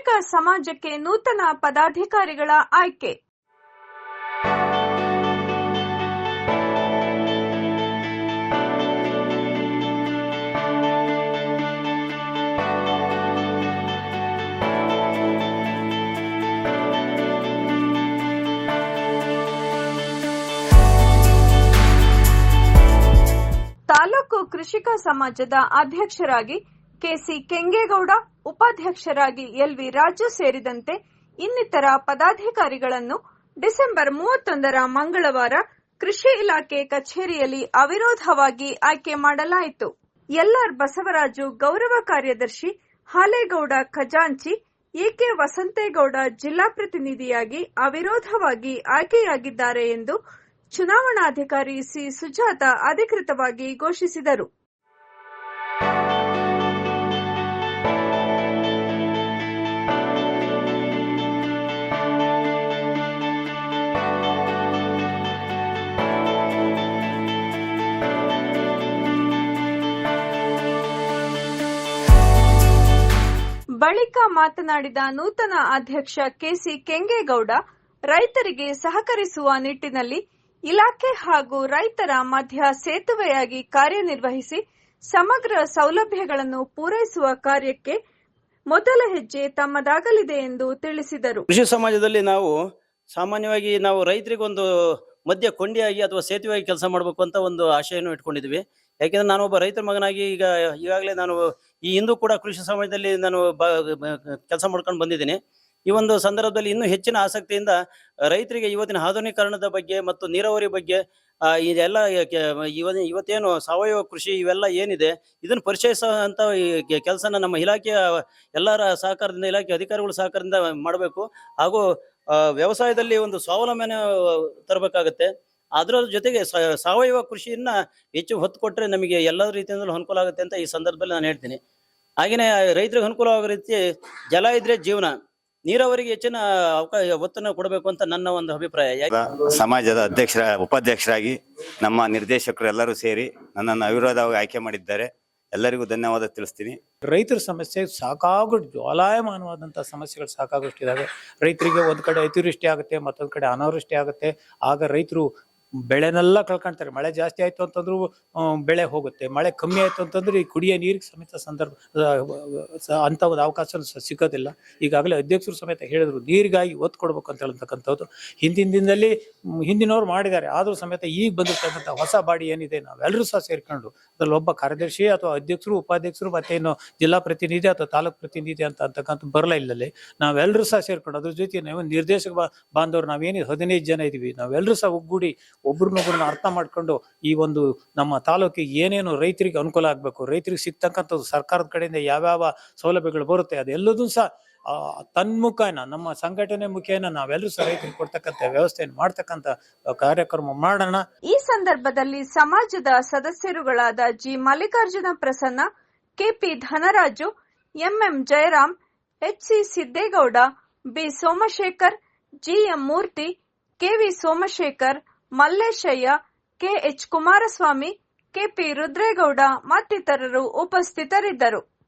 ಕೃಷಿಕ ಸಮಾಜಕ್ಕೆ ನೂತನ ಪದಾಧಿಕಾರಿಗಳ ಆಯ್ಕೆ. ತಾಲೂಕು ಕೃಷಿಕ ಸಮಾಜದ ಅಧ್ಯಕ್ಷರಾಗಿ ಕೆಸಿ ಕೆಂಗೇಗೌಡ ಉಪಾಧ್ಯಕ್ಷರಾಗಿ ಎಲ್ವಿ ರಾಜು ಸೇರಿದಂತೆ ಇನ್ನಿತರ ಪದಾಧಿಕಾರಿಗಳನ್ನು ಡಿಸೆಂಬರ್ ಮೂವತ್ತೊಂದರ ಮಂಗಳವಾರ ಕೃಷಿ ಇಲಾಖೆ ಕಚೇರಿಯಲ್ಲಿ ಅವಿರೋಧವಾಗಿ ಆಯ್ಕೆ ಮಾಡಲಾಯಿತು. ಎಲ್ಆರ್ ಬಸವರಾಜು ಗೌರವ ಕಾರ್ಯದರ್ಶಿ ಹಾಲೇಗೌಡ ಖಜಾಂಚಿ, ಎಕೆ ವಸಂತೇಗೌಡ ಜಿಲ್ಲಾ ಪ್ರತಿನಿಧಿಯಾಗಿ ಅವಿರೋಧವಾಗಿ ಆಯ್ಕೆಯಾಗಿದ್ದಾರೆ ಎಂದು ಚುನಾವಣಾಧಿಕಾರಿ ಸಿ ಸುಜಾತ ಅಧಿಕೃತವಾಗಿ ಘೋಷಿಸಿದರು. ಬಳಿಕ ಮಾತನಾಡಿದ ನೂತನ ಅಧ್ಯಕ್ಷ ಕೆಸಿ ಕೆಂಗೇಗೌಡ, ರೈತರಿಗೆ ಸಹಕರಿಸುವ ನಿಟ್ಟಿನಲ್ಲಿ ಇಲಾಖೆ ಹಾಗೂ ರೈತರ ಮಧ್ಯ ಸೇತುವೆಯಾಗಿ ಕಾರ್ಯನಿರ್ವಹಿಸಿ ಸಮಗ್ರ ಸೌಲಭ್ಯಗಳನ್ನು ಪೂರೈಸುವ ಕಾರ್ಯಕ್ಕೆ ಮೊದಲ ಹೆಜ್ಜೆ ತಮ್ಮದಾಗಲಿದೆ ಎಂದು ತಿಳಿಸಿದರು. ಕೃಷಿ ಸಮಾಜದಲ್ಲಿ ನಾವು ಸಾಮಾನ್ಯವಾಗಿ ನಾವು ರೈತರಿಗೆ ಒಂದು ಮಧ್ಯ ಕೊಂಡಿಯಾಗಿ ಅಥವಾ ಸೇತುವೆಯಾಗಿ ಕೆಲಸ ಮಾಡಬೇಕು ಅಂತ ಒಂದು ಆಶೆಯನ್ನು ಇಟ್ಕೊಂಡಿದ್ವಿ ಯಾಕೆಂದ್ರೆ ನಾನು ಒಬ್ಬ ರೈತರ ಮಗನಾಗಿ ಈಗ ಈಗಾಗಲೇ ನಾನು ಈ ಹಿಂದೂ ಕೂಡ ಕೃಷಿ ಸಮಯದಲ್ಲಿ ನಾನು ಕೆಲಸ ಮಾಡ್ಕೊಂಡು ಬಂದಿದ್ದೀನಿ. ಈ ಒಂದು ಸಂದರ್ಭದಲ್ಲಿ ಇನ್ನೂ ಹೆಚ್ಚಿನ ಆಸಕ್ತಿಯಿಂದ ರೈತರಿಗೆ ಇವತ್ತಿನ ಆಧುನೀಕರಣದ ಬಗ್ಗೆ ಮತ್ತು ನೀರಾವರಿ ಬಗ್ಗೆ ಇದೆಲ್ಲ ಇವತ್ತೇನು ಸಾವಯವ ಕೃಷಿ ಇವೆಲ್ಲ ಏನಿದೆ, ಇದನ್ನು ಪರಿಚಯಿಸುವಂತ ಕೆಲಸನ ನಮ್ಮ ಇಲಾಖೆಯ, ಎಲ್ಲರ ಸಹಕಾರದಿಂದ, ಇಲಾಖೆ ಅಧಿಕಾರಿಗಳ ಸಹಕಾರದಿಂದ ಮಾಡಬೇಕು. ಹಾಗೂ ವ್ಯವಸಾಯದಲ್ಲಿ ಒಂದು ಸ್ವಾವಲಂಬನೆ ತರಬೇಕಾಗತ್ತೆ. ಅದರ ಜೊತೆಗೆ ಸಾವಯವ ಕೃಷಿಯನ್ನ ಹೆಚ್ಚು ಹೊತ್ತು ಕೊಟ್ಟರೆ ನಮಗೆ ಎಲ್ಲ ರೀತಿಯಿಂದಲೂ ಅನುಕೂಲ ಆಗುತ್ತೆ ಅಂತ ಈ ಸಂದರ್ಭದಲ್ಲಿ ನಾನು ಹೇಳ್ತೀನಿ. ಹಾಗೆಯೇ ರೈತರಿಗೆ ಅನುಕೂಲ ಆಗೋ ರೀತಿ ಜಲ ಇದ್ರೆ ಜೀವನ ನೀರಾವರಿಗೆ ಹೆಚ್ಚಿನ ಅವಕಾಶ ಒತ್ತನ್ನು ಕೊಡಬೇಕು ಅಂತ ನನ್ನ ಒಂದು ಅಭಿಪ್ರಾಯ. ಸಮಾಜದ ಅಧ್ಯಕ್ಷರ ಉಪಾಧ್ಯಕ್ಷರಾಗಿ ನಮ್ಮ ನಿರ್ದೇಶಕರು ಎಲ್ಲರೂ ಸೇರಿ ನನ್ನನ್ನು ಅವಿರೋಧವಾಗಿ ಆಯ್ಕೆ ಮಾಡಿದ್ದಾರೆ. ಎಲ್ಲರಿಗೂ ಧನ್ಯವಾದ ತಿಳಿಸ್ತೀನಿ. ರೈತರ ಸಮಸ್ಯೆ ಸಾಕಾಗು ಜ್ವಾಲಾಯಮಾನವಾದಂಥ ಸಮಸ್ಯೆಗಳು ಸಾಕಾಗುಷ್ಟು ಇದಾವೆ ರೈತರಿಗೆ ಒಂದು ಕಡೆ ಅತಿವೃಷ್ಟಿ ಆಗುತ್ತೆ ಮತ್ತೊಂದು ಕಡೆ ಅನಾವೃಷ್ಟಿ ಆಗುತ್ತೆ. ಆಗ ರೈತರು ಬೆಳೆನೆಲ್ಲ ಕಳ್ಕೊಂತಾರೆ. ಮಳೆ ಜಾಸ್ತಿ ಆಯ್ತು ಅಂತಂದ್ರೂ ಬೆಳೆ ಹೋಗುತ್ತೆ. ಮಳೆ ಕಮ್ಮಿ ಆಯ್ತು ಅಂತಂದ್ರೆ ಈ ಕುಡಿಯೋ ನೀರಿಗೆ ಸಮೇತ ಸಂದರ್ಭ ಅಂತ ಒಂದು ಅವಕಾಶ ಸಿಗೋದಿಲ್ಲ. ಈಗಾಗಲೇ ಅಧ್ಯಕ್ಷರು ಸಮೇತ ಹೇಳಿದ್ರು, ನೀರಿಗಾಗಿ ಒತ್ತು ಕೊಡ್ಬೇಕು ಅಂತ ಹೇಳ್ತಕ್ಕಂಥದ್ದು ಹಿಂದಿನ ದಿನದಲ್ಲಿ ಹಿಂದಿನವ್ರು ಮಾಡಿದ್ದಾರೆ. ಆದರೂ ಸಮೇತ ಈಗ ಬಂದಿರ್ತಕ್ಕಂಥ ಹೊಸ ಬಾಡಿ ಏನಿದೆ ನಾವೆಲ್ಲರೂ ಸಹ ಸೇರ್ಕೊಂಡು, ಅದ್ರಲ್ಲಿ ಒಬ್ಬ ಕಾರ್ಯದರ್ಶಿ ಅಥವಾ ಅಧ್ಯಕ್ಷರು, ಉಪಾಧ್ಯಕ್ಷರು, ಮತ್ತೇನು ಜಿಲ್ಲಾ ಪ್ರತಿನಿಧಿ ಅಥವಾ ತಾಲೂಕು ಪ್ರತಿನಿಧಿ ಅಂತ ಅಂತಕ್ಕಂಥ ಬರಲ್ಲ ಇಲ್ಲಲ್ಲಿ. ನಾವೆಲ್ಲರೂ ಸಹ ಸೇರ್ಕೊಂಡು, ಅದ್ರ ಜೊತೆ ನಾವು ನಿರ್ದೇಶಕ ಬಾಂಧವರು, ನಾವೇನು ಹದಿನೈದು ಜನ ಇದೀವಿ. ನಾವೆಲ್ಲರೂ ಸಹ ಒಗ್ಗೂಡಿ ಒಬ್ರನ್ನೊಬ್ರನ್ನ ಅರ್ಥ ಮಾಡ್ಕೊಂಡು ಈ ಒಂದು ನಮ್ಮ ತಾಲೂಕಿಗೆ ಏನೇನು ರೈತರಿಗೆ ಅನುಕೂಲ ಆಗ್ಬೇಕು, ರೈತರಿಗೆ ಸಿಗ್ತಕ್ಕಂಥದ್ದು ಸರ್ಕಾರದ ಕಡೆಯಿಂದ ಯಾವ್ಯಾವ ಸೌಲಭ್ಯಗಳು ಬರುತ್ತೆ, ಅದೆಲ್ಲದೂ ಸಹ ತನ್ಮುಖೇನ, ನಮ್ಮ ಸಂಘಟನೆ ಮುಖೇನ ನಾವೆಲ್ಲರೂ ಸಹ ರೈತರಿಗೆ ಕೊಡ್ತಕ್ಕಂಥ ವ್ಯವಸ್ಥೆಯನ್ನು ಮಾಡ್ತಕ್ಕಂಥ ಕಾರ್ಯಕ್ರಮ ಮಾಡೋಣ. ಈ ಸಂದರ್ಭದಲ್ಲಿ ಸಮಾಜದ ಸದಸ್ಯರುಗಳಾದ G. Mallikarjuna Prasanna, KP Dhanaraju, MM Jayaram, HC Siddegowda, B. Somashekar, GM Murthy, KV Somashekar Malleshaiah KH Kumaraswamy KP Rudregowda ಮತ್ತಿತರರು ಉಪಸ್ಥಿತರಿದ್ದರು.